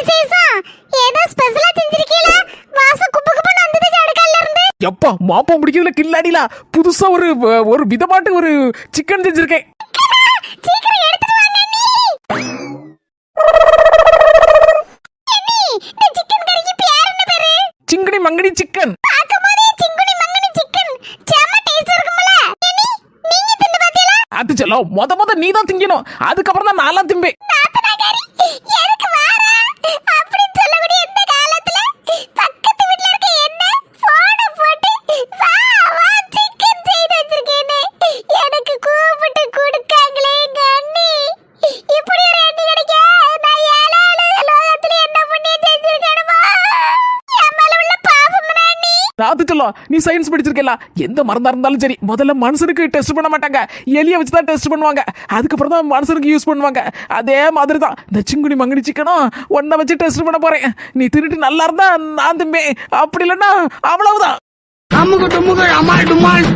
விசேஷம் ஏதோ ஸ்பெஷலா செஞ்சிருக்கீல வாசம் எப்பா மாப்பா முடிக்கிறதுல கில்லாடிலா. புதுசா ஒரு ஒரு விதமாட்டு ஒரு சிக்கன் செஞ்சிருக்கேன். சிங்கடி மங்கடி சிக்கன் அது செல்லம் மொத மொத நீ தான் திங்கணும் அதுக்கப்புறம் தான் நான் திம்பேன் அண்ணி நீ சயின்ஸ் படிச்சிருக்கல எந்த மருந்தா இருந்தாலும் சரி முதல்ல மனுஷனுக்கு டெஸ்ட் பண்ண மாட்டாங்க. எலியை வச்சு தான் டெஸ்ட் பண்ணுவாங்க. அதுக்கப்புறம் தான் மனுஷனுக்கு யூஸ் பண்ணுவாங்க. அதே மாதிரி தான் இந்த சிங்குனி மங்கடி சிக்கனும் ஒன்றை வச்சு டெஸ்ட் பண்ண போறேன். நீ திருட்டு நல்லா இருந்தா நான் திம்பேன். அப்படி இல்லைன்னா அவ்வளவுதான். அம்முக்கு டும்முக்கு அம்மாள் டும்மாள்